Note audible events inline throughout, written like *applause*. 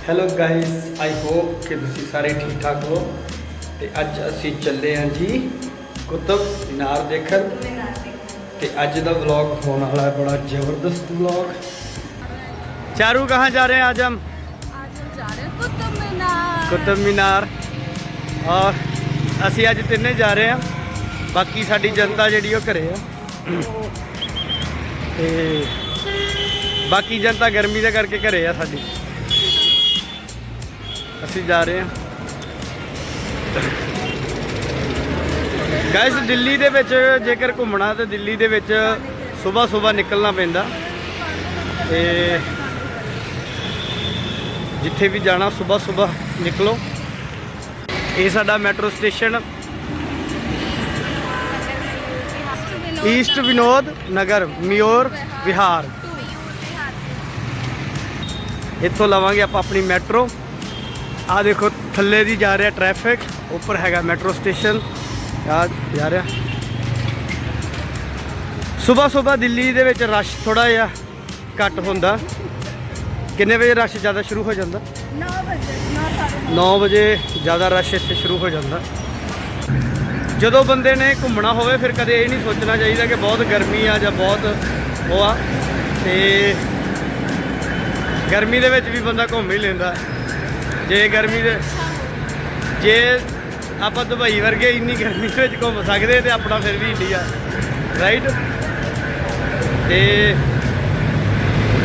Hello guys I hope ਕਿ ਤੁਸੀਂ ਸਾਰੇ ਠੀਕ ਠਾਕ ਹੋ ਤੇ ਅੱਜ ਅਸੀਂ ਚੱਲੇ ਹਾਂ ਜੀ ਕੁਤਬ ਮੀਨਾਰ ਦੇਖਣ ਤੇ ਅੱਜ ਦਾ ਵਲੌਗ ਹੋਣ ਵਾਲਾ ਹੈ ਬੜਾ ਜ਼ਬਰਦਸਤ ਵਲੌਗ ਚਾਰੂ ਕਹਾਂ ਜਾ ਰਹੇ हैं आज हम आज हम जा रहे हैं कुतुब मीनार ਕੁਤਬ ਮੀਨਾਰ ਔਰ ਅਸੀਂ ਅੱਜ ਤਿੰਨੇ ਜਾ ਰਹੇ ਹਾਂ ਬਾਕੀ ਸਾਡੀ ਜਨਤਾ ਜਿਹੜੀ ਉਹ ਘਰੇ ਆ ਤੇ ਬਾਕੀ ਜਨਤਾ ਗਰਮੀ ਦੇ ਕਰਕੇ ਘਰੇ ਆ ਸਾਡੀ ਅਸੀਂ ਜਾ ਰਹੇ ਹਾਂ। ਗਾਇਸ ਦਿੱਲੀ ਦੇ ਵਿੱਚ ਜੇਕਰ ਘੁੰਮਣਾ ਤੇ ਦਿੱਲੀ ਦੇ ਵਿੱਚ ਸਵੇਰ ਸਵੇਰ ਨਿਕਲਣਾ ਪੈਂਦਾ। ਤੇ ਜਿੱਥੇ ਵੀ ਜਾਣਾ, ਸਵੇਰ ਸਵੇਰ ਨਿਕਲੋ। ਇਹ ਸਾਡਾ metro station. East Vinod Nagar Mayur Vihar ਇੱਥੋਂ ਲਵਾਂਗੇ ਆਪਾਂ ਆਪਣੀ ਮੈਟਰੋ। ਆ ਦੇਖੋ ਥੱਲੇ ਦੀ ਜਾ ਰਿਹਾ ਟ੍ਰੈਫਿਕ ਉੱਪਰ ਹੈਗਾ ਮੈਟਰੋ ਸਟੇਸ਼ਨ ਆ ਜਾ ਰਿਹਾ। ਸਵੇਰ ਸਵੇਰ ਦਿੱਲੀ ਦੇ ਵਿੱਚ ਰਸ਼ ਥੋੜਾ ਜਿਹਾ ਘੱਟ ਹੁੰਦਾ। ਕਿੰਨੇ ਵਜੇ ਰਸ਼ ਜ਼ਿਆਦਾ ਸ਼ੁਰੂ ਹੋ ਜਾਂਦਾ? 9 ਵਜੇ 9 ਵਜੇ ਜ਼ਿਆਦਾ ਰਸ਼ ਇੱਥੇ ਸ਼ੁਰੂ ਹੋ ਜਾਂਦਾ। ਜਦੋਂ ਬੰਦੇ ਨੇ ਘੁੰਮਣਾ ਹੋਵੇ ਫਿਰ ਕਦੇ ਇਹ ਨਹੀਂ ਸੋਚਣਾ ਚਾਹੀਦਾ ਕਿ ਬਹੁਤ ਗਰਮੀ ਆ ਜਾਂ ਬਹੁਤ ਉਹ ਆ। ਤੇ ਗਰਮੀ ਦੇ ਵਿੱਚ ਵੀ ਬੰਦਾ ਘੁੰਮ ਹੀ ਲੈਂਦਾ। ਜੇ ਗਰਮੀ ਦੇ ਜੇ ਆਪਾਂ ਦੁਬਈ ਵਰਗੇ ਇੰਨੀ ਗਰਮੀ ਵਿੱਚ ਘੁੰਮ ਸਕਦੇ ਤੇ ਆਪਣਾ ਫਿਰ ਵੀ ਇੰਡੀਆ ਰਾਈਟ ਤੇ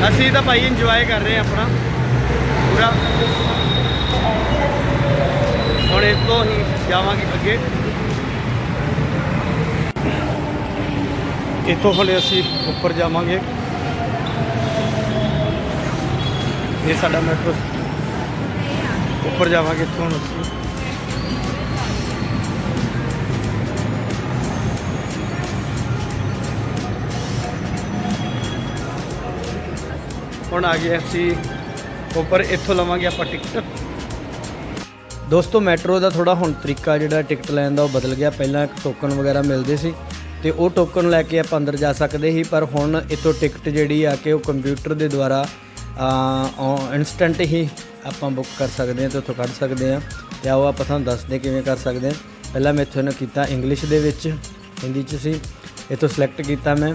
ਅਸੀਂ ਤਾਂ ਭਾਈ ਇੰਜੋਏ ਕਰ ਰਹੇ ਹਾਂ ਆਪਣਾ। ਪੂਰਾ। ਹੁਣ ਇੱਥੋਂ ਹੀ ਜਾਵਾਂਗੇ ਅੱਗੇ। ਇੱਥੋਂ ਹਲੇ ਅਸੀਂ ਉੱਪਰ ਜਾਵਾਂਗੇ। ਇਹ ਸਾਡਾ ਮੈਟਰੋ ਉੱਪਰ ਜਾਵਾਂਗੇ ਇੱਥੋਂ ਹੁਣ ਅਸੀਂ। ਹੁਣ ਆ ਗਏ ਅਸੀਂ, ਉੱਪਰ ਇੱਥੋਂ ਲਵਾਂਗੇ ਆਪਾਂ ਟਿਕਟ ਦੋਸਤੋ, ਮੈਟਰੋ ਦਾ ਥੋੜਾ ਹੁਣ ਤਰੀਕਾ ਜਿਹੜਾ ਟਿਕਟ ਲੈਣ ਦਾ ਉਹ ਬਦਲ ਗਿਆ। ਪਹਿਲਾਂ ਇੱਕ ਟੋਕਨ ਵਗੈਰਾ ਮਿਲਦੇ ਸੀ ਤੇ ਉਹ ਟੋਕਨ ਲੈ ਕੇ ਆਪਾਂ ਅੰਦਰ ਜਾ ਸਕਦੇ ਸੀ, ਪਰ ਹੁਣ ਇੱਥੋਂ ਟਿਕਟ ਜਿਹੜੀ ਆ ਕਿ ਉਹ ਕੰਪਿਊਟਰ ਦੇ ਦੁਆਰਾ ਇਨਸਟੈਂਟ ਹੀ ਆਪਾਂ ਬੁੱਕ ਕਰ ਸਕਦੇ ਹਾਂ ਤੇ ਉੱਥੋਂ ਕੱਢ ਸਕਦੇ ਹਾਂ। ਤੇ ਆਓ ਆਪਾਂ ਤੁਹਾਨੂੰ ਦੱਸਦੇ ਕਿਵੇਂ ਕਰ ਸਕਦੇ ਹਾਂ। ਪਹਿਲਾਂ ਮੈਂ ਇੱਥੋਂ ਨਾ ਕੀਤਾ ਇੰਗਲਿਸ਼ ਦੇ ਵਿੱਚ, ਹਿੰਦੀ 'ਚ ਸੀ। ਇੱਥੋਂ ਸਿਲੈਕਟ ਕੀਤਾ ਮੈਂ।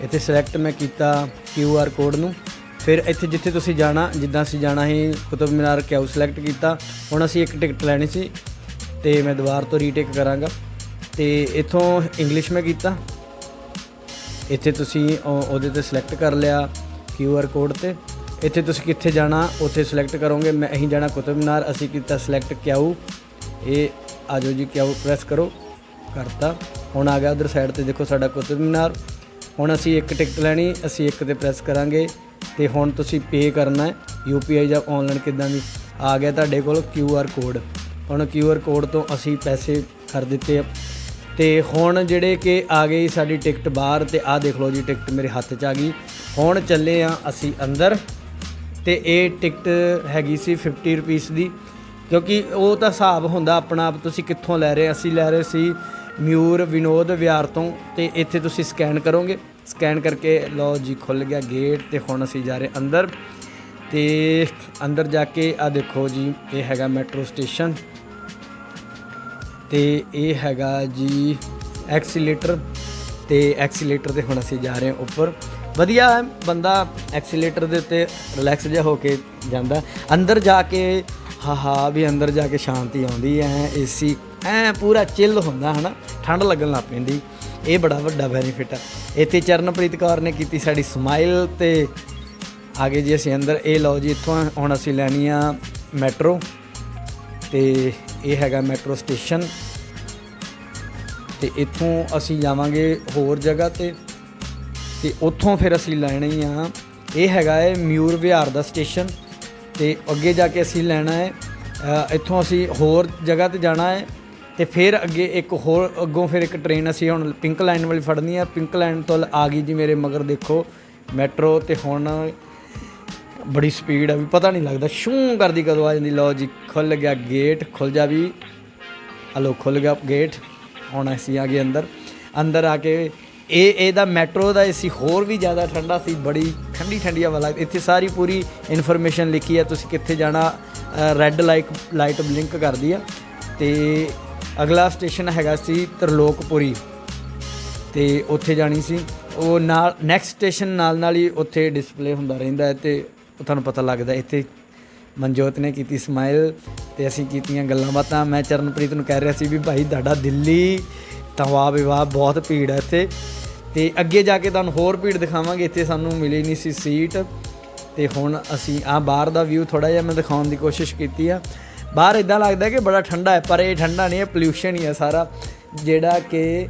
ਇੱਥੇ ਸਿਲੈਕਟ ਮੈਂ ਕੀਤਾ ਕਿਊ ਆਰ ਕੋਡ ਨੂੰ। ਫਿਰ ਇੱਥੇ ਜਿੱਥੇ ਤੁਸੀਂ ਜਾਣਾ, ਜਿੱਦਾਂ ਅਸੀਂ ਜਾਣਾ ਸੀ ਕੁਤਬ ਮੀਨਾਰ ਕਿਉਂ ਸਿਲੈਕਟ ਕੀਤਾ। ਹੁਣ ਅਸੀਂ ਇੱਕ ਟਿਕਟ ਲੈਣੀ ਸੀ ਤੇ ਮੈਂ ਦੁਬਾਰਾ ਤੋਂ ਰੀਟੇਕ ਕਰਾਂਗਾ। ਤੇ ਇੱਥੋਂ ਇੰਗਲਿਸ਼ ਮੈਂ ਕੀਤਾ। ਇੱਥੇ ਤੁਸੀਂ ਉਹਦੇ ਤੇ ਸਿਲੈਕਟ ਕਰ ਲਿਆ ਕਿਊ ਆਰ ਕੋਡ ਤੇ। ਇੱਥੇ ਤੁਸੀਂ ਕਿੱਥੇ ਜਾਣਾ, ਉੱਥੇ ਸਿਲੈਕਟ ਕਰੋਗੇ, ਮੈਂ ਅਸੀਂ ਜਾਣਾ ਕੁਤਬ ਮੀਨਾਰ, ਅਸੀਂ ਕੀਤਾ ਸਿਲੈਕਟ ਕਿਉਂ ਇਹ ਆਜੋ ਜੀ ਕਿਉਂ ਪ੍ਰੈਸ ਕਰੋ, ਕਰਤਾ। ਹੁਣ ਆ ਗਿਆ ਉਧਰ ਸਾਈਡ ਤੇ ਦੇਖੋ ਸਾਡਾ ਕੁਤਬ ਮੀਨਾਰ। ਹੁਣ ਅਸੀਂ ਇੱਕ ਟਿਕਟ ਲੈਣੀ, ਅਸੀਂ ਇੱਕ ਤੇ ਪ੍ਰੈਸ ਕਰਾਂਗੇ। ਤੇ ਹੁਣ ਤੁਸੀਂ ਪੇ ਕਰਨਾ ਹੈ ਯੂਪੀਆਈ ਜਾਂ ਆਨਲਾਈਨ ਕਿਦਾਂ ਵੀ। ਆ ਗਿਆ ਤੁਹਾਡੇ ਕੋਲ ਕਿਊ ਆਰ ਕੋਡ ਹੁਣ ਕਿਊ ਆਰ ਕੋਡ ਤੋਂ ਅਸੀਂ ਪੈਸੇ ਕਰ ਦਿੱਤੇ ਆ। ਤੇ ਹੁਣ ਜਿਹੜੇ ਕਿ ਆ ਗਈ ਸਾਡੀ ਟਿਕਟ ਬਾਹਰ ਤੇ ਆਹ ਦੇਖ ਲਓ ਜੀ ਟਿਕਟ ਮੇਰੇ ਹੱਥ 'ਚ ਆ ਗਈ। ਹੁਣ ਚੱਲੇ ਆ ਅਸੀਂ ਅੰਦਰ। ਤੇ ਇਹ ਟਿਕਟ ਹੈਗੀ ਸੀ 50 ਰੁਪੀਸ ਦੀ, ਕਿਉਂਕਿ ਉਹ ਤਾਂ ਹਿਸਾਬ ਹੁੰਦਾ ਆਪਣਾ ਆਪ ਤੁਸੀਂ ਕਿੱਥੋਂ ਲੈ ਰਹੇ ਅਸੀਂ ਲੈ ਰਹੇ ਸੀ ਮਿਊਰ ਵਿਨੋਦ ਵਿਹਾਰ ਤੋਂ ਤੇ ਇੱਥੇ ਤੁਸੀਂ ਸਕੈਨ ਕਰੋਗੇ। ਸਕੈਨ ਕਰਕੇ ਲਓ ਜੀ ਖੁੱਲ ਗਿਆ ਗੇਟ ਤੇ ਹੁਣ ਅਸੀਂ ਜਾ ਰਹੇ ਅੰਦਰ ਤੇ ਅੰਦਰ ਜਾ ਕੇ ਆ ਦੇਖੋ ਜੀ, ਇਹ ਹੈਗਾ ਮੈਟਰੋ ਸਟੇਸ਼ਨ ਤੇ ਇਹ ਹੈਗਾ ਜੀ ਐਕਸੀਲੇਟਰ ਤੇ ਐਕਸੀਲੇਟਰ ਤੇ ਹੁਣ ਅਸੀਂ ਜਾ ਰਹੇ ਹਾਂ ਉੱਪਰ। ਵਧੀਆ ਹੈ, ਬੰਦਾ ਐਕਸੀਲੇਟਰ ਦੇ ਉੱਤੇ ਰਿਲੈਕਸ ਜਿਹਾ ਹੋ ਕੇ ਜਾਂਦਾ ਅੰਦਰ ਜਾ ਕੇ ਹਾ ਹਾ ਵੀ ਅੰਦਰ ਜਾ ਕੇ ਸ਼ਾਂਤੀ ਆਉਂਦੀ ਐ ਏਸੀ ਐ ਪੂਰਾ ਚਿੱਲ ਹੁੰਦਾ, ਹਨਾ? ਠੰਡ ਲੱਗਣ ਲੱਗ ਪੈਂਦੀ। ਇਹ ਬੜਾ ਵੱਡਾ ਬੈਨੀਫਿਟ ਹੈ। ਇੱਥੇ ਚਰਨਪ੍ਰੀਤ ਕੌਰ ਨੇ ਕੀਤੀ ਸਾਡੀ ਸਮਾਈਲ ਤੇ ਆਗੇ ਜੀ ਅਸੀਂ ਅੰਦਰ, ਇਹ ਲਓ ਜੀ, ਇੱਥੋਂ ਹੁਣ ਅਸੀਂ ਲੈਣੀ ਆ ਮੈਟਰੋ ਤੇ ਇਹ ਹੈਗਾ ਮੈਟਰੋ ਸਟੇਸ਼ਨ ਤੇ ਇੱਥੋਂ ਅਸੀਂ ਜਾਵਾਂਗੇ ਹੋਰ ਜਗ੍ਹਾ ਤੇ। ਤੇ ਉੱਥੋਂ ਫਿਰ ਅਸੀਂ ਲੈਣਾ ਹੀ ਆ। ਇਹ ਹੈਗਾ ਹੈ ਮਿਊਰ ਵਿਹਾਰ ਦਾ ਸਟੇਸ਼ਨ ਤੇ ਅੱਗੇ ਜਾ ਕੇ ਅਸੀਂ ਲੈਣਾ ਹੈ ਇੱਥੋਂ ਅਸੀਂ ਹੋਰ ਜਗ੍ਹਾ ਤੇ ਜਾਣਾ ਹੈ ਤੇ ਫਿਰ ਅੱਗੇ ਇੱਕ ਹੋਰ ਅੱਗੋਂ ਫਿਰ ਇੱਕ ਟ੍ਰੇਨ ਅਸੀਂ ਹੁਣ ਪਿੰਕ ਲਾਈਨ ਵਾਲੀ ਫੜਨੀ ਆ। ਪਿੰਕ ਲਾਈਨ ਤੋਂ ਆ ਗਈ ਜੀ ਮੇਰੇ ਮਗਰ ਦੇਖੋ ਮੈਟਰੋ ਤੇ ਹੁਣ ਬੜੀ ਸਪੀਡ ਆ ਵੀ ਪਤਾ ਨਹੀਂ ਲੱਗਦਾ। ਸ਼ੂ ਕਰਦੀ ਕਦੋਂ ਆ ਜਾਂਦੀ। ਲਓ ਜੀ, ਖੁੱਲ ਗਿਆ ਗੇਟ ਖੁੱਲ ਜਾ ਵੀ। ਹਲੋ, ਖੁੱਲ ਗਿਆ ਗੇਟ ਹੁਣ ਅਸੀਂ ਆ ਗਏ ਅੰਦਰ। ਅੰਦਰ ਆ ਕੇ ਇਹ, ਇਹਦਾ ਮੈਟਰੋ ਦਾ ਏਸੀ ਹੋਰ ਵੀ ਜ਼ਿਆਦਾ ਠੰਡਾ ਸੀ, ਬੜੀ ਠੰਡੀ ਠੰਡੀ ਹਵਾ ਲੱਗਦੀ ਇੱਥੇ ਸਾਰੀ ਪੂਰੀ ਇਨਫੋਰਮੇਸ਼ਨ ਲਿਖੀ ਹੈ, ਤੁਸੀਂ ਕਿੱਥੇ ਜਾਣਾ ਰੈੱਡ ਲਾਈਟ ਲਾਈਟ ਬਲਿੰਕ ਕਰਦੀ ਆ। ਤੇ ਅਗਲਾ ਸਟੇਸ਼ਨ ਹੈਗਾ ਸੀ ਤਰਲੋਕਪੁਰੀ। ਤੇ ਉੱਥੇ ਜਾਣੀ ਸੀ। ਉਹ ਨਾਲ ਨੈਕਸਟ ਸਟੇਸ਼ਨ ਨਾਲ ਨਾਲ ਹੀ ਉੱਥੇ ਡਿਸਪਲੇ ਹੁੰਦਾ ਰਹਿੰਦਾ ਹੈ ਤੇ ਤੁਹਾਨੂੰ ਪਤਾ ਲੱਗਦਾ ਇੱਥੇ ਮਨਜੋਤ ਨੇ ਕੀਤੀ ਸਮਾਈਲ ਤੇ ਅਸੀਂ ਕੀਤੀਆਂ ਗੱਲਾਂ ਬਾਤਾਂ। ਮੈਂ ਚਰਨਪ੍ਰੀਤ ਨੂੰ ਕਹਿ ਰਿਹਾ ਸੀ ਵੀ ਭਾਈ ਤੁਹਾਡਾ ਦਿੱਲੀ ਤਾਂ ਵਾਹ ਵੀ ਬਹੁਤ ਭੀੜ ਹੈ ਇੱਥੇ। ਤੇ ਅੱਗੇ ਜਾ ਕੇ ਤੁਹਾਨੂੰ ਹੋਰ ਭੀੜ ਦਿਖਾਵਾਂਗੇ, ਇੱਥੇ ਸਾਨੂੰ ਮਿਲੀ ਨਹੀਂ ਸੀ ਸੀਟ। ਤੇ ਹੁਣ ਅਸੀਂ ਆ ਬਾਹਰ ਦਾ ਵਿਊ ਥੋੜਾ ਜਿਹਾ ਮੈਂ ਦਿਖਾਉਣ ਦੀ ਕੋਸ਼ਿਸ਼ ਕੀਤੀ ਆ। ਬਾਹਰ ਇਦਾਂ ਲੱਗਦਾ ਕਿ ਬੜਾ ਠੰਡਾ ਹੈ, ਪਰ ਇਹ ਠੰਡਾ ਨਹੀਂ ਹੈ ਪੋਲਿਊਸ਼ਨ ਹੀ ਹੈ ਸਾਰਾ। ਜਿਹੜਾ ਕਿ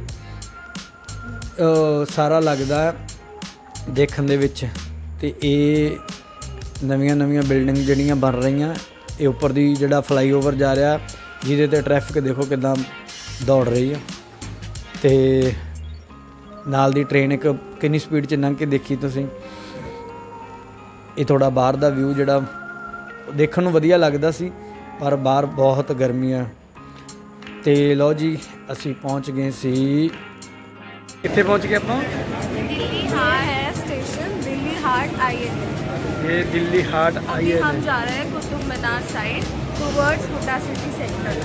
ਸਾਰਾ ਲੱਗਦਾ ਦੇਖਣ ਦੇ ਵਿੱਚ। ਤੇ ਇਹ ਨਵੀਆਂ ਨਵੀਆਂ ਬਿਲਡਿੰਗ ਜਿਹੜੀਆਂ ਬਣ ਰਹੀਆਂ, ਇਹ ਉੱਪਰ ਦੀ ਜਿਹੜਾ ਫਲਾਈਓਵਰ ਜਾ ਰਿਹਾ, ਜਿਹਦੇ ਤੇ ਟ੍ਰੈਫਿਕ ਦੇਖੋ ਕਿਦਾਂ ਦੌੜ ਰਹੀ ਆ। ਤੇ ਨਾਲ ਦੀ ਟ੍ਰੇਨ ਇੱਕ ਕਿੰਨੀ ਸਪੀਡ 'ਚ ਲੰਘ ਕੇ ਦੇਖੀ ਤੁਸੀਂ ਇਹ ਥੋੜਾ ਬਾਹਰ ਦਾ ਵਿਊ ਜਿਹੜਾ ਦੇਖਣ ਨੂੰ ਵਧੀਆ ਲੱਗਦਾ ਸੀ ਪਰ ਬਾਹਰ ਬਹੁਤ ਗਰਮੀ ਆ ਤੇ ਲਓ ਜੀ ਅਸੀਂ ਪਹੁੰਚ ਗਏ ਸੀ ਕਿੱਥੇ ਪਹੁੰਚ ਗਏ ਆਪਾਂ दिल्ली हाँ है स्टेशन दिल्ली हाट आई ਇਹ ਦਿੱਲੀ ਹਾਰਟ अभी हम जा रहे हैं Qutub Minar side towards Huda city centre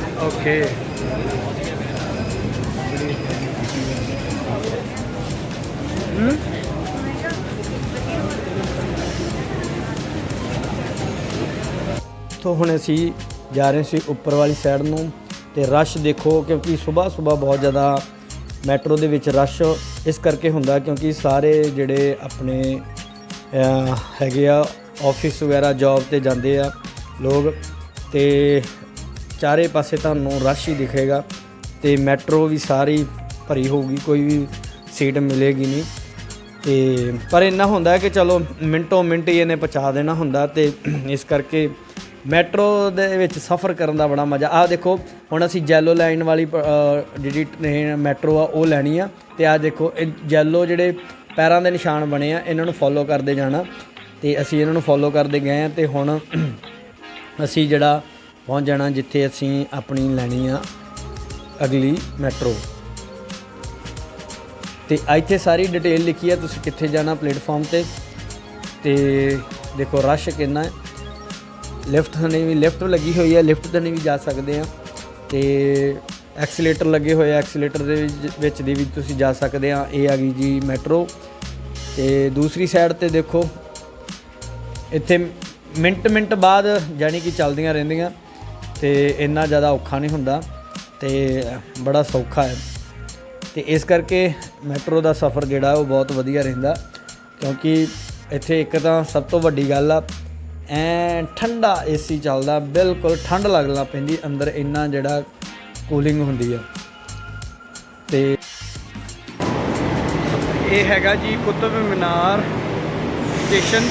okay ਤੋਂ ਹੁਣ ਅਸੀਂ ਜਾ ਰਹੇ ਸੀ ਉੱਪਰ ਵਾਲੀ ਸਾਈਡ ਨੂੰ ਤੇ ਰਸ਼ ਦੇਖੋ ਕਿਉਂਕਿ ਸਵੇਰ ਸਵੇਰ ਬਹੁਤ ਜ਼ਿਆਦਾ ਮੈਟਰੋ ਦੇ ਵਿੱਚ ਰਸ਼ ਇਸ ਕਰਕੇ ਹੁੰਦਾ ਕਿਉਂਕਿ ਸਾਰੇ ਜਿਹੜੇ ਆਪਣੇ ਹੈਗੇ ਆ ਆਫਿਸ ਵਗੈਰਾ ਜੌਬ ਤੇ ਜਾਂਦੇ ਆ ਲੋਕ ਤੇ ਚਾਰੇ ਪਾਸੇ ਤੁਹਾਨੂੰ ਰਸ਼ ਹੀ ਦਿਖੇਗਾ ਤੇ ਮੈਟਰੋ ਵੀ ਸਾਰੀ ਭਰੀ ਹੋਊਗੀ, ਕੋਈ ਵੀ ਸੀਟ ਮਿਲੇਗੀ ਨਹੀਂ। ਤੇ ਪਰ ਇੰਨਾ ਹੁੰਦਾ ਕਿ ਚਲੋ ਮਿੰਟੋ ਮਿੰਟ ਹੀ ਇਹਨੇ ਪਹੁੰਚਾ ਦੇਣਾ ਹੁੰਦਾ ਤੇ ਇਸ ਕਰਕੇ ਮੈਟਰੋ ਦੇ ਵਿੱਚ ਸਫ਼ਰ ਕਰਨ ਦਾ ਬੜਾ ਮਜ਼ਾ ਆ ਦੇਖੋ ਹੁਣ ਅਸੀਂ ਜੈਲੋ ਲਾਈਨ ਵਾਲੀ ਪ- ਜਿਹੜੀ ਟ੍ਰੇਨ ਮੈਟਰੋ ਆ, ਉਹ ਲੈਣੀ ਆ ਤੇ ਆ ਦੇਖੋ, ਇਹ ਜੈਲੋ ਜਿਹੜੇ ਪੈਰਾਂ ਦੇ ਨਿਸ਼ਾਨ ਬਣੇ ਆ, ਇਹਨਾਂ ਨੂੰ ਫੋਲੋ ਕਰਦੇ ਜਾਣਾ ਤੇ ਅਸੀਂ ਇਹਨਾਂ ਨੂੰ ਫੋਲੋ ਕਰਦੇ ਗਏ ਆ ਤੇ ਹੁਣ *clears throat* ਅਸੀਂ ਜਿਹੜਾ ਪਹੁੰਚ ਜਾਣਾ ਜਿੱਥੇ ਅਸੀਂ ਆਪਣੀ ਲੈਣੀ ਆ ਅਗਲੀ ਮੈਟਰੋ। ਤੇ ਇੱਥੇ ਸਾਰੀ ਡਿਟੇਲ ਲਿਖੀ ਹੈ ਤੁਸੀਂ ਕਿੱਥੇ ਜਾਣਾ ਪਲੇਟਫਾਰਮ ਤੇ? ਤੇ ਦੇਖੋ ਰਸ਼ ਕਿੰਨਾ ਹੈ। ਲਿਫਟ ਨੇ ਵੀ ਲਿਫਟ ਲੱਗੀ ਹੋਈ ਹੈ ਲਿਫਟ ਤੇ ਨਹੀਂ ਵੀ ਜਾ ਸਕਦੇ ਆ। ਤੇ ਐਕਸੀਲੇਟਰ ਲੱਗੇ ਹੋਏ ਆ ਐਕਸੀਲੇਟਰ ਦੇ ਵਿੱਚ- ਵਿੱਚ ਦੀ ਵੀ ਤੁਸੀਂ ਜਾ ਸਕਦੇ ਆ। ਇਹ ਆ ਗਈ ਜੀ ਮੈਟਰੋ ਤੇ ਦੂਸਰੀ ਸਾਈਡ ਤੇ ਦੇਖੋ, ਇੱਥੇ ਮਿੰਟ ਮਿੰਟ ਬਾਅਦ ਜਾਨੀ ਕਿ ਚੱਲਦੀਆਂ ਰਹਿੰਦੀਆਂ। ਤੇ ਇੰਨਾ ਜ਼ਿਆਦਾ ਔਖਾ ਨਹੀਂ ਹੁੰਦਾ। ਤੇ ਬੜਾ ਸੌਖਾ ਹੈ। ਤੇ ਇਸ ਕਰਕੇ ਮੈਟਰੋ ਦਾ ਸਫ਼ਰ ਜਿਹੜਾ ਉਹ ਬਹੁਤ ਵਧੀਆ ਰਹਿੰਦਾ, ਕਿਉਂਕਿ ਇੱਥੇ ਇੱਕ ਤਾਂ ਸਭ ਤੋਂ ਵੱਡੀ ਗੱਲ ਆ, ਐ ਠੰਡਾ ਏਸੀ ਚੱਲਦਾ, ਬਿਲਕੁਲ ਠੰਡ ਲੱਗਣਾ ਪੈਂਦੀ, ਅੰਦਰ ਇੰਨਾ ਜਿਹੜਾ ਕੂਲਿੰਗ ਹੁੰਦੀ ਆ। ਤੇ ਇਹ ਹੈਗਾ ਜੀ ਕੁਤਬ ਮੀਨਾਰ ਸਟੇਸ਼ਨ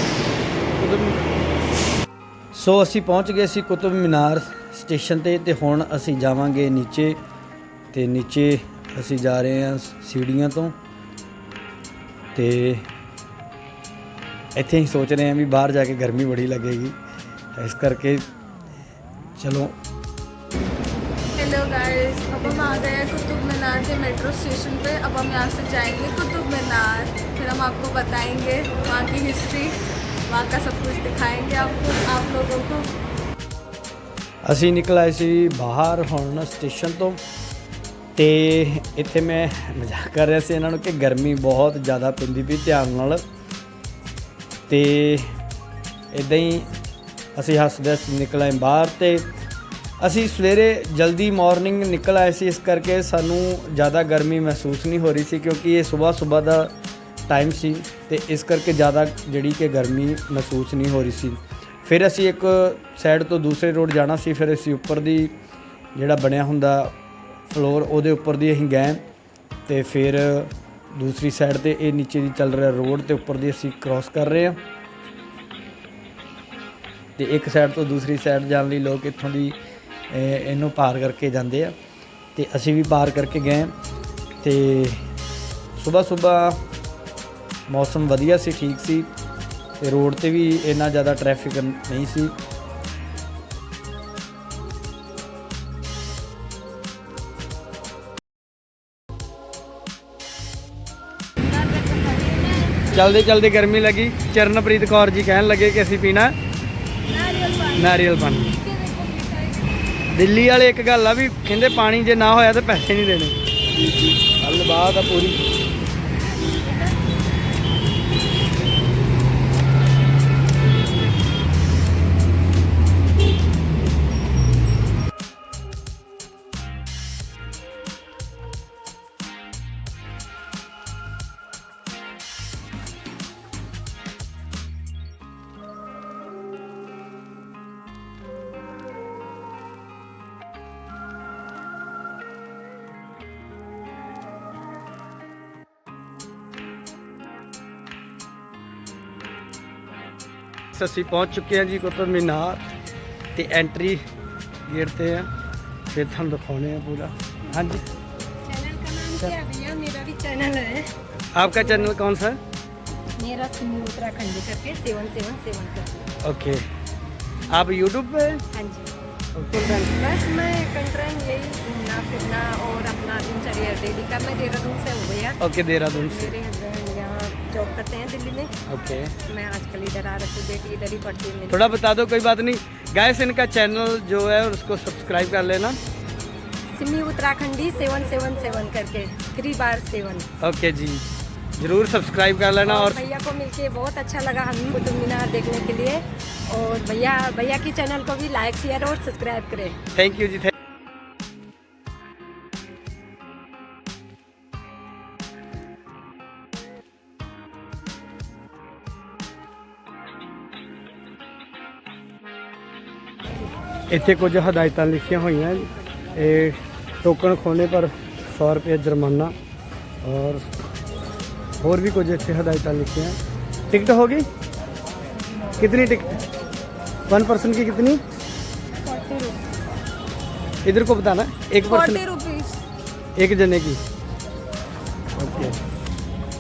ਸੋ ਅਸੀਂ ਪਹੁੰਚ ਗਏ ਸੀ ਕੁਤਬ ਮੀਨਾਰ ਸਟੇਸ਼ਨ ਤੇ ਤੇ ਹੁਣ ਅਸੀਂ ਜਾਵਾਂਗੇ ਨੀਚੇ, ਤੇ ਨੀਚੇ ਅਸੀਂ ਜਾ ਰਹੇ ਹਾਂ ਸੀੜੀਆਂ ਤੋਂ ਤੇ ਇੱਥੇ ਹੀ ਸੋਚ ਰਹੇ ਹਾਂ ਵੀ ਬਾਹਰ ਜਾ ਕੇ ਗਰਮੀ ਬੜੀ ਲੱਗੇਗੀ ਇਸ ਕਰਕੇ ਚਲੋ हेलो गाइस अब हम आ गए हैं कुतुब मीनार के मेट्रो स्टेशन पे अब हम यहाँ से जाएंगे कुतुब मीनार फिर हम आपको बताएंगे वहाँ की हिस्ट्री वहाँ का सब कुछ दिखाएंगे आपको आप लोगों को ਅਸੀਂ ਨਿਕਲ ਆਏ ਸੀ ਬਾਹਰ ਹੁਣ ਸਟੇਸ਼ਨ ਤੋਂ ਤੇ ਇੱਥੇ ਮੈਂ ਮਜ਼ਾਕ ਕਰ ਰਿਹਾ ਸੀ ਇਹਨਾਂ ਨੂੰ ਕਿ ਗਰਮੀ ਬਹੁਤ ਜ਼ਿਆਦਾ ਪੈਂਦੀ ਵੀ ਧਿਆਨ ਨਾਲ। ਤੇ ਇਦਾਂ ਹੀ ਅਸੀਂ ਹੱਸਦੇ ਹੱਸਦੇ ਨਿਕਲ ਆਏ ਬਾਹਰ ਤੇ ਅਸੀਂ ਸਵੇਰੇ ਜਲਦੀ ਮਾਰਨਿੰਗ ਨਿਕਲ ਆਏ ਸੀ, ਇਸ ਕਰਕੇ ਸਾਨੂੰ ਜ਼ਿਆਦਾ ਗਰਮੀ ਮਹਿਸੂਸ ਨਹੀਂ ਹੋ ਰਹੀ ਸੀ ਕਿਉਂਕਿ ਇਹ ਸਵੇਰ ਸਵੇਰ ਦਾ ਟਾਈਮ ਸੀ ਤੇ ਇਸ ਕਰਕੇ ਜ਼ਿਆਦਾ ਜਿਹੜੀ ਕਿ ਗਰਮੀ ਮਹਿਸੂਸ ਨਹੀਂ ਹੋ ਰਹੀ ਸੀ। ਫਿਰ ਅਸੀਂ ਇੱਕ ਸਾਈਡ ਤੋਂ ਦੂਸਰੇ ਰੋਡ ਜਾਣਾ ਸੀ, ਫਿਰ ਅਸੀਂ ਉੱਪਰ ਦੀ ਜਿਹੜਾ ਬਣਿਆ ਹੁੰਦਾ ਫਲੋਰ, ਉਹਦੇ ਉੱਪਰ ਦੀ ਅਸੀਂ ਗਏ ਤੇ ਫਿਰ ਦੂਸਰੀ ਸਾਈਡ ਤੇ ਇਹ ਨੀਚੇ ਦੀ ਚੱਲ ਰਿਹਾ ਰੋਡ ਤੇ ਉੱਪਰ ਦੀ ਅਸੀਂ ਕ੍ਰਾਸ ਕਰ ਰਹੇ ਹਾਂ। ਤੇ ਇੱਕ ਸਾਈਡ ਤੋਂ ਦੂਸਰੀ ਸਾਈਡ ਜਾਣ ਲਈ ਲੋਕ ਇੱਥੋਂ ਦੀ ਇਹਨੂੰ ਪਾਰ ਕਰਕੇ ਜਾਂਦੇ ਆ। ਤੇ ਅਸੀਂ ਵੀ ਪਾਰ ਕਰਕੇ ਗਏ। ਤੇ ਸਵੇਰ ਸਵੇਰ ਮੌਸਮ ਵਧੀਆ ਸੀ, ਠੀਕ ਸੀ। ਤੇ ਰੋਡ ਤੇ ਵੀ ਇੰਨਾ ਜ਼ਿਆਦਾ ਟ੍ਰੈਫਿਕ ਨਹੀਂ ਸੀ। ਚਲਦੇ ਚਲਦੇ ਗਰਮੀ ਲੱਗੀ। ਚਰਨਪ੍ਰੀਤ ਕੌਰ ਜੀ ਕਹਿਣ ਲੱਗੇ ਕਿ ਅਸੀਂ ਪੀਣਾ ਨਾਰੀਅਲ ਪਾਣੀ। ਦਿੱਲੀ ਵਾਲੇ ਇੱਕ ਗੱਲ ਆ ਵੀ ਕਹਿੰਦੇ ਪਾਣੀ ਜੇ ਨਾ ਹੋਇਆ ਤਾਂ ਪੈਸੇ ਨਹੀਂ ਦੇਣੇ। ਗੱਲ ਬਾਤ ਆ ਪੂਰੀ ਅਸੀਂ ਪਹੁੰਚ ਚੁੱਕੇ ਹਾਂ ਜੀ ਕੁਤਬ ਮੀਨਾਰ ਤੇ ਐਂਟਰੀ ਗੇਟ ਤੇ ਆ ਫਿਰ ਤੁਹਾਨੂੰ ਦਿਖਾਉਣੇ ਆ ਪੂਰਾ ਹਾਂਜੀ चैनल का नाम क्या है भैया मेरा भी चैनल है आपका चैनल कौन सा मेरा सिमी उत्तराखंडी करके सेवन सेवन सेवन करके ओके आप यूट्यूब पे हैं? हाँ जी ओके बस मैं कंट्रेन यही घूमना फिरना और अपना दिनचर्या डेली का मैं देहरादून से हूँ भैया ओके देहरादून से मेरे हस्बैंड यहाँ जॉब करते हैं दिल्ली में। ओके मैं आजकल इधर आ रखी हूँ बेटी इधर ही पढ़ती है। थोड़ा बता दो कोई बात नहीं। गैस इनका चैनल जो है उसको सब्सक्राइब कर लेना। Simi Uttarakhandi seven seven seven करके थ्री बार सेवन ओके जी। ज़रूर सब्सक्राइब कर लेना और और भैया को मिलके बहुत अच्छा लगा हम कुतुब मीनार देखने के लिए। और भैया भैया की चैनल को भी लाइक शेयर और सब्सक्राइब करें। थैंक यू जी ਇੱਥੇ ਕੁਝ ਹਦਾਇਤਾਂ ਲਿਖੀਆਂ ਹੋਈਆਂ ਜੀ। ਇਹ ਟੋਕਨ ਖੋਣੇ ਪਰ 100 ਰੁਪਏ ਜੁਰਮਾਨਾ ਔਰ ਹੋਰ ਵੀ ਕੁਝ ਇੱਥੇ ਹਦਾਇਤਾਂ ਲਿਖੀਆਂ टिकट होगी कितनी टिकट वन पर्सन की कितनी इधर को बताना एक फोर्टी पर्सन रुपीज एक जने की ओके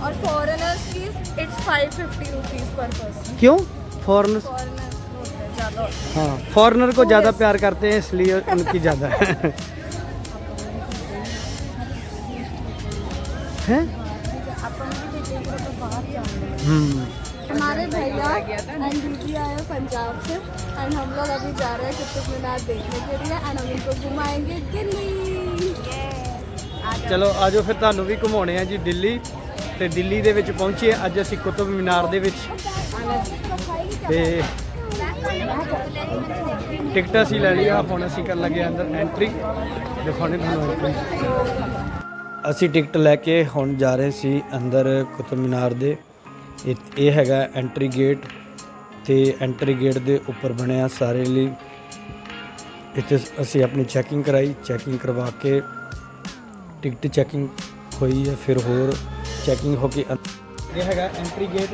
और फॉरेनर्स की it's five fifty rupees per person क्यों फॉरनर फॉरेनर होते हैं ज़्यादा हाँ फॉरनर को ज़्यादा प्यार करते हैं इसलिए उनकी ज़्यादा है हैं हम्म हमारे भैया एंड दीदी आए हैं पंजाब से एंड हम लोग अभी जा रहे हैं कुतुब मीनार देखने के लिए एंड हम इनको घुमाएंगे दिल्ली ਚਲੋ ਆਜੋ ਫਿਰ ਤੁਹਾਨੂੰ ਵੀ ਘੁਮਾਉਣੇ ਆ ਜੀ ਦਿੱਲੀ ਤੇ ਦਿੱਲੀ ਦੇ ਵਿੱਚ ਪਹੁੰਚੇ ਅੱਜ ਅਸੀਂ ਕੁਤਬ ਮੀਨਾਰ ਦੇ ਵਿੱਚ ਤੇ ਟਿਕਟ ਅਸੀਂ ਲੈ ਲਈ ਆ, ਹੁਣ ਅਸੀਂ ਕਰਨ ਲੱਗੇ ਅੰਦਰ ਐਂਟਰੀ ਦਿਖਾਉਣੇ ਤੁਹਾਨੂੰ ਐਂਟਰੀ ਅਸੀਂ ਟਿਕਟ ਲੈ ਕੇ ਹੁਣ ਜਾ ਰਹੇ ਸੀ ਅੰਦਰ ਕੁਤਬ ਮੀਨਾਰ ਦੇ। ਇਹ ਹੈਗਾ ਐਂਟਰੀ ਗੇਟ ਤੇ ਐਂਟਰੀ ਗੇਟ ਦੇ ਉੱਪਰ ਬਣਿਆ ਸਾਰੇ ਲਈ। ਇੱਥੇ ਅਸੀਂ ਆਪਣੀ ਚੈਕਿੰਗ ਕਰਾਈ ਚੈਕਿੰਗ ਕਰਵਾ ਕੇ ਟਿਕਟ ਚੈਕਿੰਗ ਹੋਈ ਹੈ ਫਿਰ ਹੋਰ ਚੈਕਿੰਗ ਹੋ ਕੇ ਇਹ ਹੈਗਾ ਐਂਟਰੀ ਗੇਟ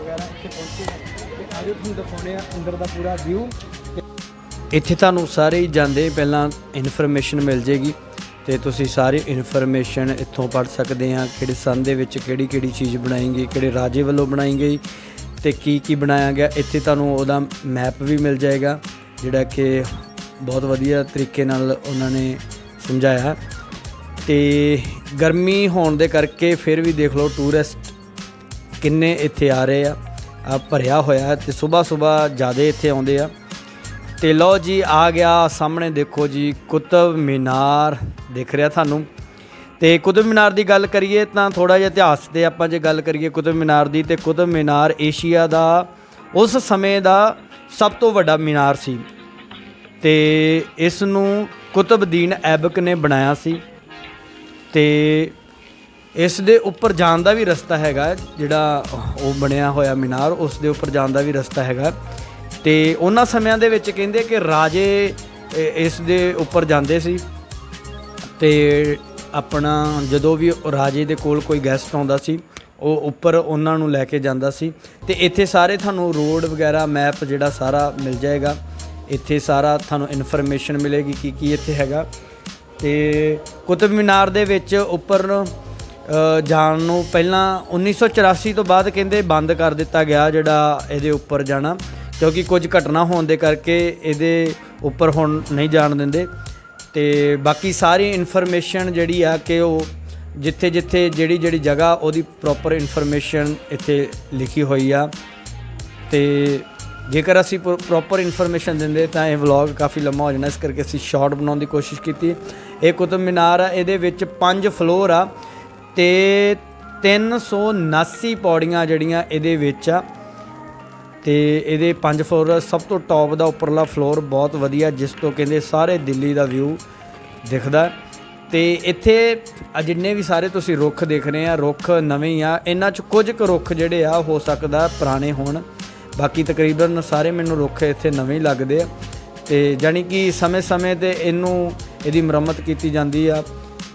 ਵਗੈਰਾ ਇੱਥੇ ਪਹੁੰਚੇ ਤੇ ਤੁਹਾਨੂੰ ਦਿਖਾਉਣੇ ਆ ਅੰਦਰ ਦਾ ਪੂਰਾ ਵਿਊ ਇੱਥੇ ਤੁਹਾਨੂੰ ਸਾਰੇ ਹੀ ਜਾਂਦੇ ਪਹਿਲਾਂ ਇਨਫੋਰਮੇਸ਼ਨ ਮਿਲ ਜੇਗੀ ਤੇ ਤੁਸੀਂ ਸਾਰੀ ਇਨਫੋਰਮੇਸ਼ਨ ਇੱਥੋਂ ਪੜ੍ਹ ਸਕਦੇ ਆ ਕਿਹੜੇ ਸੰਨ ਦੇ ਵਿੱਚ ਕਿਹੜੀ ਕਿਹੜੀ ਚੀਜ਼ ਬਣਾਈ ਗਈ, ਕਿਹੜੇ ਰਾਜੇ ਵੱਲੋਂ ਬਣਾਈ ਗਈ ਤੇ ਕੀ ਕੀ ਬਣਾਇਆ ਗਿਆ। ਇੱਥੇ ਤੁਹਾਨੂੰ ਉਹਦਾ ਮੈਪ ਵੀ ਮਿਲ ਜਾਏਗਾ, ਜਿਹੜਾ ਕਿ ਬਹੁਤ ਵਧੀਆ ਤਰੀਕੇ ਨਾਲ ਉਹਨਾਂ ਨੇ ਸਮਝਾਇਆ। ਤੇ ਗਰਮੀ ਹੋਣ ਦੇ ਕਰਕੇ ਫਿਰ ਵੀ ਦੇਖ ਲਓ ਟੂਰਿਸਟ ਕਿੰਨੇ ਇੱਥੇ ਆ ਰਹੇ ਆ। ਭਰਿਆ ਹੋਇਆ ਹੈ ਤੇ ਸਵੇਰ ਸਵੇਰ ਜ਼ਿਆਦਾ ਇੱਥੇ ਆਉਂਦੇ ਆ। ਤੇ ਲਓ ਜੀ, ਆ ਗਿਆ ਸਾਹਮਣੇ ਦੇਖੋ ਜੀ, ਕੁਤਬ ਮੀਨਾਰ ਦਿਖ ਰਿਹਾ ਤੁਹਾਨੂੰ। ਤੇ ਕੁਤਬ ਮੀਨਾਰ ਦੀ ਗੱਲ ਕਰੀਏ ਤਾਂ ਥੋੜਾ ਜਿਹਾ ਇਤਿਹਾਸ ਤੇ ਆਪਾਂ ਜੇ ਗੱਲ ਕਰੀਏ ਕੁਤਬ ਮੀਨਾਰ ਦੀ ਤੇ ਕੁਤਬ ਮੀਨਾਰ ਏਸ਼ੀਆ ਦਾ ਉਸ ਸਮੇਂ ਦਾ ਸਭ ਤੋਂ ਵੱਡਾ ਮੀਨਾਰ ਸੀ। ਤੇ ਇਸ ਨੂੰ ਕੁਤਬਦੀਨ ਐਬਕ ਨੇ ਬਣਾਇਆ ਸੀ। ਤੇ ਇਸ ਦੇ ਉੱਪਰ ਜਾਣ ਦਾ ਵੀ ਰਸਤਾ ਹੈਗਾ, ਜਿਹੜਾ ਉਹ ਬਣਿਆ ਹੋਇਆ ਮੀਨਾਰ, ਉਸ ਦੇ ਉੱਪਰ ਜਾਣ ਦਾ ਵੀ ਰਸਤਾ ਹੈਗਾ। ਤੇ ਉਹਨਾਂ ਸਮਿਆਂ ਦੇ ਵਿੱਚ ਕਹਿੰਦੇ ਕਿ ਰਾਜੇ ਇਸ ਦੇ ਉੱਪਰ ਜਾਂਦੇ ਸੀ। ਤੇ ਆਪਣਾ ਜਦੋਂ ਵੀ ਰਾਜੇ ਦੇ ਕੋਲ ਕੋਈ ਗੈਸਟ ਆਉਂਦਾ ਸੀ, ਉਹ ਉੱਪਰ ਉਹਨਾਂ ਨੂੰ ਲੈ ਕੇ ਜਾਂਦਾ ਸੀ। ਤੇ ਇੱਥੇ ਸਾਰੇ ਤੁਹਾਨੂੰ ਰੋਡ ਵਗੈਰਾ ਮੈਪ ਜਿਹੜਾ ਸਾਰਾ ਮਿਲ ਜਾਏਗਾ। ਇੱਥੇ ਸਾਰਾ ਤੁਹਾਨੂੰ ਇਨਫੋਰਮੇਸ਼ਨ ਮਿਲੇਗੀ ਕਿ ਕੀ ਇੱਥੇ ਹੈਗਾ। ਤੇ ਕੁਤਬ ਮੀਨਾਰ ਦੇ ਵਿੱਚ ਉੱਪਰ ਜਾਣ ਨੂੰ ਪਹਿਲਾਂ 1984 ਤੋਂ ਬਾਅਦ ਕਹਿੰਦੇ ਬੰਦ ਕਰ ਦਿੱਤਾ ਗਿਆ ਜਿਹੜਾ ਇਹਦੇ ਉੱਪਰ ਜਾਣਾ, ਕਿਉਂਕਿ ਕੁਝ ਘਟਨਾ ਹੋਣ ਦੇ ਕਰਕੇ ਇਹਦੇ ਉੱਪਰ ਹੁਣ ਨਹੀਂ ਜਾਣ ਦਿੰਦੇ। ਤੇ ਬਾਕੀ ਸਾਰੀ ਇਨਫੋਰਮੇਸ਼ਨ ਜਿਹੜੀ ਆ ਕਿ ਉਹ ਜਿੱਥੇ ਜਿੱਥੇ ਜਿਹੜੀ ਜਿਹੜੀ ਜਗ੍ਹਾ ਉਹਦੀ ਪ੍ਰੋਪਰ ਇਨਫੋਰਮੇਸ਼ਨ ਇੱਥੇ ਲਿਖੀ ਹੋਈ ਆ। ਤੇ ਜੇਕਰ ਅਸੀਂ ਪ੍ਰੋਪਰ ਇਨਫੋਰਮੇਸ਼ਨ ਦਿੰਦੇ ਤਾਂ ਇਹ ਵਲੌਗ ਕਾਫੀ ਲੰਮਾ ਹੋ ਜਾਣਾ, ਇਸ ਕਰਕੇ ਅਸੀਂ ਸ਼ਾਰਟ ਬਣਾਉਣ ਦੀ ਕੋਸ਼ਿਸ਼ ਕੀਤੀ। ਇਹ ਕੁਤਬ ਮੀਨਾਰ ਆ, ਇਹਦੇ ਵਿੱਚ ਪੰਜ ਫਲੋਰ ਆ। ਤੇ 379 ਪੌੜੀਆਂ ਜਿਹੜੀਆਂ ਇਹਦੇ ਵਿੱਚ ਆ, ਤੇ ਇਹਦੇ ਪੰਜ ਫਲੋਰ ਸਭ ਤੋਂ ਟੌਪ ਦਾ ਉੱਪਰਲਾ ਫਲੋਰ ਬਹੁਤ ਵਧੀਆ, ਜਿਸ ਤੋਂ ਕਹਿੰਦੇ ਸਾਰੇ ਦਿੱਲੀ ਦਾ ਵਿਊ ਦਿਖਦਾ। ਤੇ ਇੱਥੇ ਜਿੰਨੇ ਵੀ ਸਾਰੇ ਤੁਸੀਂ ਰੁੱਖ ਦੇਖ ਰਹੇ ਆ, ਰੁੱਖ ਨਵੇਂ ਆ। ਇਹਨਾਂ ਚ ਕੁਝ ਕੁ ਰੁੱਖ ਜਿਹੜੇ ਆ, ਹੋ ਸਕਦਾ ਪੁਰਾਣੇ ਹੋਣ। ਬਾਕੀ ਤਕਰੀਬਨ ਸਾਰੇ ਮੈਨੂੰ ਰੁੱਖ ਇੱਥੇ ਨਵੇਂ ਹੀ ਲੱਗਦੇ ਆ। ਤੇ ਜਾਨੀ ਕਿ ਸਮੇਂ-ਸਮੇਂ ਤੇ ਇਹਨੂੰ, ਇਹਦੀ ਮੁਰੰਮਤ ਕੀਤੀ ਜਾਂਦੀ ਆ।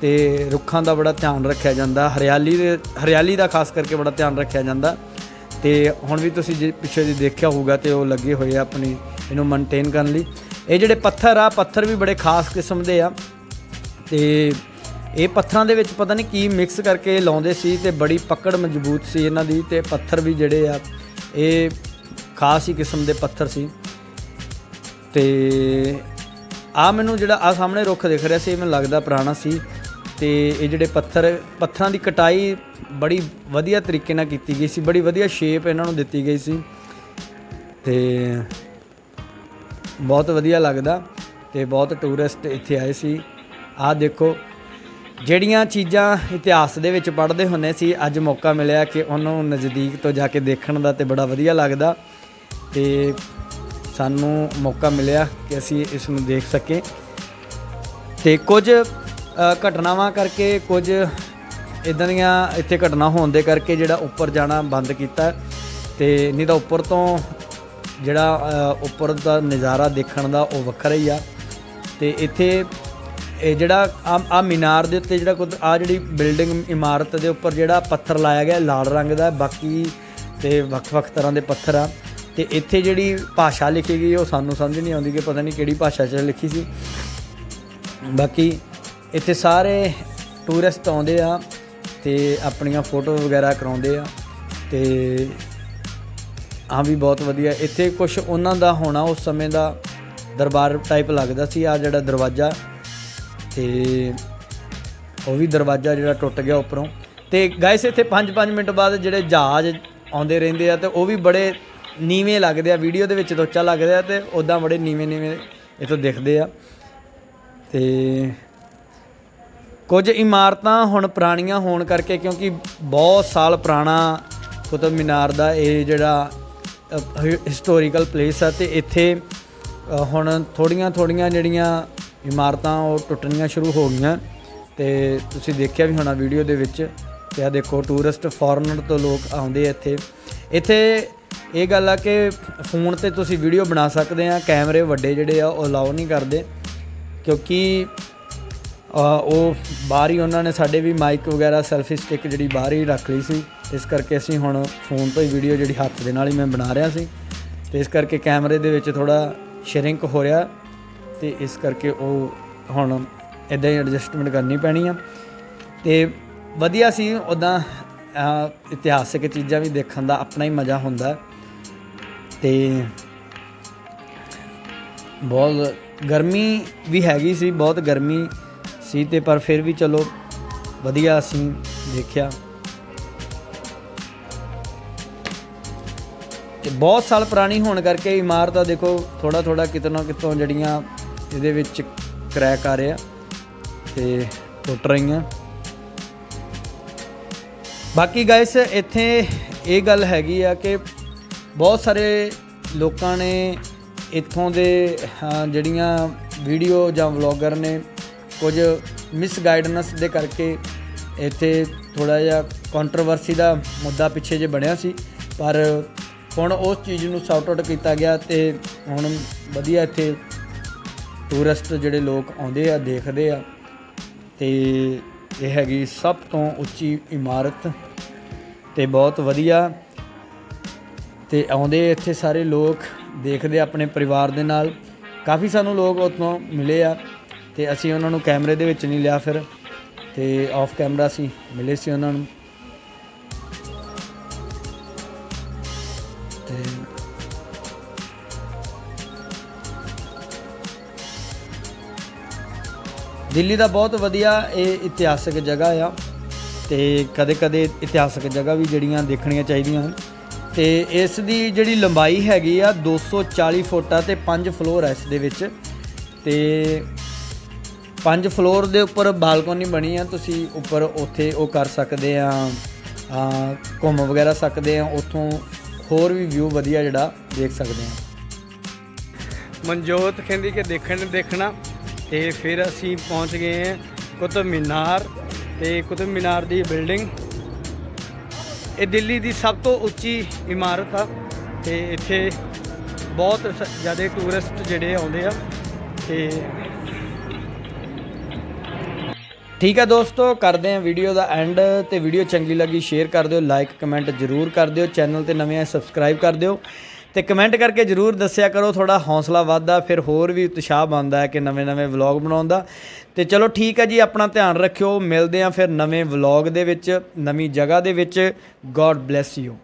ਤੇ ਰੁੱਖਾਂ ਦਾ ਬੜਾ ਧਿਆਨ ਰੱਖਿਆ ਜਾਂਦਾ, ਹਰਿਆਲੀ ਦੇ, ਹਰਿਆਲੀ ਦਾ ਖਾਸ ਕਰਕੇ ਬੜਾ ਧਿਆਨ ਰੱਖਿਆ ਜਾਂਦਾ। ਤੇ ਹੁਣ ਵੀ ਤੁਸੀਂ ਜੇ ਪਿੱਛੇ ਜੇ ਦੇਖਿਆ ਹੋਊਗਾ ਤੇ ਉਹ ਲੱਗੇ ਹੋਏ ਆ ਆਪਣੀ, ਇਹਨੂੰ ਮੇਨਟੇਨ ਕਰਨ ਲਈ। ਇਹ ਜਿਹੜੇ ਪੱਥਰ ਆ, ਪੱਥਰ ਵੀ ਬੜੇ ਖਾਸ ਕਿਸਮ ਦੇ ਆ। ਤੇ ਇਹ ਪੱਥਰਾਂ ਦੇ ਵਿੱਚ ਪਤਾ ਨਹੀਂ ਕੀ ਮਿਕਸ ਕਰਕੇ ਲਾਉਂਦੇ ਸੀ ਤੇ ਬੜੀ ਪਕੜ ਮਜ਼ਬੂਤ ਸੀ ਇਹਨਾਂ ਦੀ ਤੇ ਪੱਥਰ ਵੀ ਜਿਹੜੇ ਆ, ਇਹ ਖਾਸ ਹੀ ਕਿਸਮ ਦੇ ਪੱਥਰ ਸੀ। ਤੇ ਆ ਮੈਨੂੰ ਜਿਹੜਾ ਆ ਸਾਹਮਣੇ ਰੁੱਖ ਦਿਖ ਰਿਹਾ ਸੀ ਮੈਨੂੰ ਲੱਗਦਾ ਪੁਰਾਣਾ ਸੀ। ਤੇ ਇਹ ਜਿਹੜੇ ਪੱਥਰ, ਪੱਥਰਾਂ ਦੀ ਕਟਾਈ ਬੜੀ ਵਧੀਆ ਤਰੀਕੇ ਨਾਲ ਕੀਤੀ ਗਈ ਸੀ, ਬੜੀ ਵਧੀਆ ਸ਼ੇਪ ਇਹਨਾਂ ਨੂੰ ਦਿੱਤੀ ਗਈ ਸੀ ਤੇ ਬਹੁਤ ਵਧੀਆ ਲੱਗਦਾ ਤੇ ਬਹੁਤ ਟੂਰਿਸਟ ਇੱਥੇ ਆਏ ਸੀ। ਆਹ ਦੇਖੋ, ਜਿਹੜੀਆਂ ਚੀਜ਼ਾਂ ਇਤਿਹਾਸ ਦੇ ਵਿੱਚ ਪੜ੍ਹਦੇ ਹੁੰਦੇ ਸੀ, ਅੱਜ ਮੌਕਾ ਮਿਲਿਆ ਕਿ ਉਹਨੂੰ ਨਜ਼ਦੀਕ ਤੋਂ ਜਾ ਕੇ ਦੇਖਣ ਦਾ ਤੇ ਬੜਾ ਵਧੀਆ ਲੱਗਦਾ ਤੇ ਸਾਨੂੰ ਮੌਕਾ ਮਿਲਿਆ ਕਿ ਅਸੀਂ ਇਸ ਨੂੰ ਦੇਖ ਸਕੇ ਤੇ ਕੁਝ ਘਟਨਾਵਾਂ ਕਰਕੇ ਕੁਝ ਇਦਾਂ ਦੀਆਂ ਇੱਥੇ ਘਟਨਾ ਹੋਣ ਦੇ ਕਰਕੇ ਜਿਹੜਾ ਉੱਪਰ ਜਾਣਾ ਬੰਦ ਕੀਤਾ ਤੇ ਨਹੀਂ ਤਾਂ ਉੱਪਰ ਤੋਂ ਜਿਹੜਾ ਉੱਪਰ ਦਾ ਨਜ਼ਾਰਾ ਦੇਖਣ ਦਾ ਉਹ ਵੱਖਰਾ ਹੀ ਆ। ਤੇ ਇੱਥੇ ਇਹ ਜਿਹੜਾ ਆ ਆ ਮੀਨਾਰ ਦੇ ਉੱਤੇ ਜਿਹੜਾ ਕੁਝ ਆ ਜਿਹੜੀ ਬਿਲਡਿੰਗ ਇਮਾਰਤ ਦੇ ਉੱਪਰ ਜਿਹੜਾ ਪੱਥਰ ਲਾਇਆ ਗਿਆ ਲਾਲ ਰੰਗ ਦਾ ਬਾਕੀ ਤੇ ਵੱਖ-ਵੱਖ ਤਰ੍ਹਾਂ ਦੇ ਪੱਥਰ ਆ। ਤੇ ਇੱਥੇ ਜਿਹੜੀ ਭਾਸ਼ਾ ਲਿਖੀ ਗਈ, ਉਹ ਸਾਨੂੰ ਸਮਝ ਨਹੀਂ ਆਉਂਦੀ ਕਿ ਪਤਾ ਨਹੀਂ ਕਿਹੜੀ ਭਾਸ਼ਾ 'ਚ ਲਿਖੀ ਸੀ। ਬਾਕੀ ਇੱਥੇ ਸਾਰੇ ਟੂਰਿਸਟ ਆਉਂਦੇ ਆ ਤੇ ਆਪਣੀਆਂ ਫੋਟੋ ਵਗੈਰਾ ਕਰਾਉਂਦੇ ਆ ਤੇ ਆ ਵੀ ਬਹੁਤ ਵਧੀਆ। ਇੱਥੇ ਕੁਝ ਉਹਨਾਂ ਦਾ ਹੋਣਾ ਉਸ ਸਮੇਂ ਦਾ ਦਰਬਾਰ ਟਾਈਪ ਲੱਗਦਾ ਸੀ ਆ ਜਿਹੜਾ ਦਰਵਾਜ਼ਾ ਤੇ ਉਹ ਵੀ ਦਰਵਾਜ਼ਾ ਜਿਹੜਾ ਟੁੱਟ ਗਿਆ ਉੱਪਰੋਂ। ਤੇ ਗਾਇਸ ਇੱਥੇ 5-5 ਮਿੰਟ ਬਾਅਦ ਜਿਹੜੇ ਜਹਾਜ਼ ਆਉਂਦੇ ਰਹਿੰਦੇ ਆ ਤੇ ਉਹ ਵੀ ਬੜੇ ਨੀਵੇਂ ਲੱਗਦੇ ਆ ਵੀਡੀਓ ਦੇ ਵਿੱਚ ਤਾਂ ਉੱਚਾ ਲੱਗਦਾ ਤੇ ਉਦਾਂ ਬੜੇ ਨੀਵੇਂ ਨੀਵੇਂ ਇਥੋਂ ਦਿਖਦੇ ਆ। ਤੇ ਕੁਝ ਇਮਾਰਤਾਂ ਹੁਣ ਪੁਰਾਣੀਆਂ ਹੋਣ ਕਰਕੇ ਕਿਉਂਕਿ ਬਹੁਤ ਸਾਲ ਪੁਰਾਣਾ ਕੁਤਬ ਮੀਨਾਰ ਦਾ ਇਹ ਜਿਹੜਾ ਹਿਸਟੋਰੀਕਲ ਪਲੇਸ ਆ ਤੇ ਇੱਥੇ ਹੁਣ ਥੋੜੀਆਂ ਥੋੜੀਆਂ ਜਿਹੜੀਆਂ ਇਮਾਰਤਾਂ ਉਹ ਟੁੱਟਣੀਆਂ ਸ਼ੁਰੂ ਹੋ ਗਈਆਂ। ਤੇ ਤੁਸੀਂ ਦੇਖਿਆ ਵੀ ਹੋਣਾ ਵੀਡੀਓ ਦੇ ਵਿੱਚ ਤੇ ਆ ਦੇਖੋ ਟੂਰਿਸਟ ਫੋਰਨਰ ਤੋਂ ਲੋਕ ਆਉਂਦੇ ਇੱਥੇ। ਇੱਥੇ ਇਹ ਗੱਲ ਆ ਕਿ ਫੋਨ ਤੇ ਤੁਸੀਂ ਵੀਡੀਓ ਬਣਾ ਸਕਦੇ ਆ, ਕੈਮਰੇ ਵੱਡੇ ਜਿਹੜੇ ਆ ਉਹ ਅਲਾਉ ਨਹੀਂ ਕਰਦੇ। ਕਿਉਂਕਿ ਉਹ ਬਾਹਰ ਹੀ ਉਹਨਾਂ ਨੇ ਸਾਡੇ ਵੀ ਮਾਈਕ ਵਗੈਰਾ ਸੈਲਫੀ ਸਟਿਕ ਜਿਹੜੀ ਬਾਹਰ ਹੀ ਰੱਖ ਲਈ ਸੀ। ਇਸ ਕਰਕੇ ਅਸੀਂ ਹੁਣ ਫੋਨ ਤੋਂ ਹੀ ਵੀਡੀਓ ਜਿਹੜੀ ਹੱਥ ਦੇ ਨਾਲ ਹੀ ਮੈਂ ਬਣਾ ਰਿਹਾ ਸੀ। ਤੇ ਇਸ ਕਰਕੇ ਕੈਮਰੇ ਦੇ ਵਿੱਚ ਥੋੜਾ ਸ਼ਰਿੰਕ ਹੋ ਰਿਹਾ। ਤੇ ਇਸ ਕਰਕੇ ਉਹ ਹੁਣ ਇਦਾਂ ਹੀ ਐਡਜਸਟਮੈਂਟ ਕਰਨੀ ਪੈਣੀ ਆ। ਤੇ ਵਧੀਆ ਸੀ ਉਦਾਂ ਇਤਿਹਾਸਿਕ ਚੀਜ਼ਾਂ ਵੀ ਦੇਖਣ ਦਾ ਆਪਣਾ ਹੀ ਮਜ਼ਾ ਹੁੰਦਾ। ਤੇ ਬਹੁਤ ਗਰਮੀ ਵੀ ਹੈਗੀ ਸੀ, ਬਹੁਤ ਗਰਮੀ ਸੀ ਤੇ ਪਰ ਫਿਰ ਵੀ ਚਲੋ ਵਧੀਆ ਅਸੀਂ ਦੇਖਿਆ। ਤੇ ਬਹੁਤ ਸਾਲ ਪੁਰਾਣੀ ਹੋਣ ਕਰਕੇ ਇਮਾਰਤ ਆ ਦੇਖੋ ਥੋੜਾ ਥੋੜਾ ਕਿਤਨਾ ਕਿਤੋਂ ਜਿਹੜੀਆਂ ਇਹਦੇ ਵਿੱਚ ਕਰੈਕ ਆ ਰਿਹਾ ਤੇ ਟੁੱਟ ਰਹੀਆਂ। ਬਾਕੀ ਗਾਇਸ ਇੱਥੇ ਇਹ ਗੱਲ ਹੈਗੀ ਆ ਕਿ ਬਹੁਤ ਸਾਰੇ ਲੋਕਾਂ ਨੇ ਇੱਥੋਂ ਦੇ ਜਿਹੜੀਆਂ ਵੀਡੀਓ ਜਾਂ ਵਲੌਗਰ ਨੇ ਕੁਝ ਮਿਸਗਾਈਡਨੈਸ ਦੇ ਕਰਕੇ ਇੱਥੇ ਥੋੜਾ ਜਿਹਾ ਕੰਟਰੋਵਰਸੀ ਦਾ ਮੁੱਦਾ ਪਿੱਛੇ ਜੇ ਬਣਿਆ ਸੀ। ਪਰ ਹੁਣ ਉਸ ਚੀਜ਼ ਨੂੰ ਸੌਟ ਆਊਟ ਕੀਤਾ ਗਿਆ ਤੇ ਹੁਣ ਵਧੀਆ ਇੱਥੇ ਟੂਰਿਸਟ ਜਿਹੜੇ ਲੋਕ ਆਉਂਦੇ ਆ, ਦੇਖਦੇ ਆ। ਤੇ ਇਹ ਹੈਗੀ ਸਭ ਤੋਂ ਉੱਚੀ ਇਮਾਰਤ ਤੇ ਬਹੁਤ ਵਧੀਆ। ਤੇ ਆਉਂਦੇ ਇੱਥੇ ਸਾਰੇ ਲੋਕ ਦੇਖਦੇ ਆਪਣੇ ਪਰਿਵਾਰ ਦੇ ਨਾਲ। ਕਾਫੀ ਸਾਨੂੰ ਲੋਕ ਉੱਥੋਂ ਮਿਲੇ ਆ। ਤੇ ਅਸੀਂ ਉਹਨਾਂ ਨੂੰ ਕੈਮਰੇ ਦੇ ਵਿੱਚ ਨਹੀਂ ਲਿਆ ਫਿਰ, ਤੇ ਆਫ ਕੈਮਰਾ ਸੀ ਮਿਲੇ ਸੀ ਉਹਨਾਂ ਨੂੰ। ਤੇ ਦਿੱਲੀ ਦਾ ਬਹੁਤ ਵਧੀਆ ਇਹ ਇਤਿਹਾਸਕ ਜਗ੍ਹਾ ਆ, ਤੇ ਕਦੇ-ਕਦੇ ਇਤਿਹਾਸਕ ਜਗ੍ਹਾ ਵੀ ਜਿਹੜੀਆਂ ਦੇਖਣੀਆਂ ਚਾਹੀਦੀਆਂ ਹਨ। ਤੇ ਇਸ ਦੀ ਜਿਹੜੀ ਲੰਬਾਈ ਹੈਗੀ ਆ 240 ਫੁੱਟ ਆ ਤੇ 5 ਫਲੋਰ ਆ ਇਸ ਦੇ ਵਿੱਚ। ਤੇ ਪੰਜ ਫਲੋਰ ਦੇ ਉੱਪਰ ਬਾਲਕੋਨੀ ਬਣੀ ਆ, ਤੁਸੀਂ ਉੱਪਰ ਉੱਥੇ ਉਹ ਕਰ ਸਕਦੇ ਆ ਘੁੰਮ ਵਗੈਰਾ ਸਕਦੇ ਆ, ਉੱਥੋਂ ਹੋਰ ਵੀ ਵਿਊ ਵਧੀਆ ਜਿਹੜਾ ਦੇਖ ਸਕਦੇ ਆ। ਮਨਜੋਤ ਕਹਿੰਦੀ ਕਿ ਦੇਖਣ ਦੇਖਣਾ, ਤੇ ਫਿਰ ਅਸੀਂ ਪਹੁੰਚ ਗਏ ਹਾਂ ਕੁਤਬ ਮੀਨਾਰ ਤੇ ਕੁਤਬ ਮੀਨਾਰ ਦੀ ਬਿਲਡਿੰਗ ਇਹ ਦਿੱਲੀ ਦੀ ਸਭ ਤੋਂ ਉੱਚੀ ਇਮਾਰਤ ਆ, ਤੇ ਇੱਥੇ ਬਹੁਤ ਸ- ਜ਼ਿਆਦਾ ਟੂਰਿਸਟ ਜਿਹੜੇ ਆਉਂਦੇ ਆ, ਤੇ ਠੀਕ ਹੈ ਦੋਸਤੋ, ਕਰਦੇ ਹਾਂ ਵੀਡੀਓ ਦਾ ਐਂਡ ਤੇ ਵੀਡੀਓ ਚੰਗੀ ਲੱਗੀ ਸ਼ੇਅਰ ਕਰ ਦਿਓ ਲਾਈਕ ਕਮੈਂਟ ਜਰੂਰ ਕਰ ਦਿਓ ਚੈਨਲ ਤੇ ਨਵੇਂ ਆਏ ਸਬਸਕ੍ਰਾਈਬ ਕਰ ਦਿਓ। ਤੇ ਕਮੈਂਟ ਕਰਕੇ ਜਰੂਰ ਦੱਸਿਆ ਕਰੋ ਥੋੜਾ ਹੌਸਲਾ ਵੱਧਦਾ, ਫਿਰ ਹੋਰ ਵੀ ਉਤਸ਼ਾਹ ਬਣਦਾ ਹੈ ਕਿ ਨਵੇਂ-ਨਵੇਂ ਵਲੌਗ ਬਣਾਉਣ ਦਾ। ਤੇ ਚਲੋ ਠੀਕ ਹੈ ਜੀ, ਆਪਣਾ ਧਿਆਨ ਰੱਖਿਓ, ਮਿਲਦੇ ਹਾਂ ਫਿਰ ਨਵੇਂ ਵਲੌਗ ਦੇ ਵਿੱਚ, ਨਵੀਂ ਜਗ੍ਹਾ ਦੇ ਵਿੱਚ। God bless you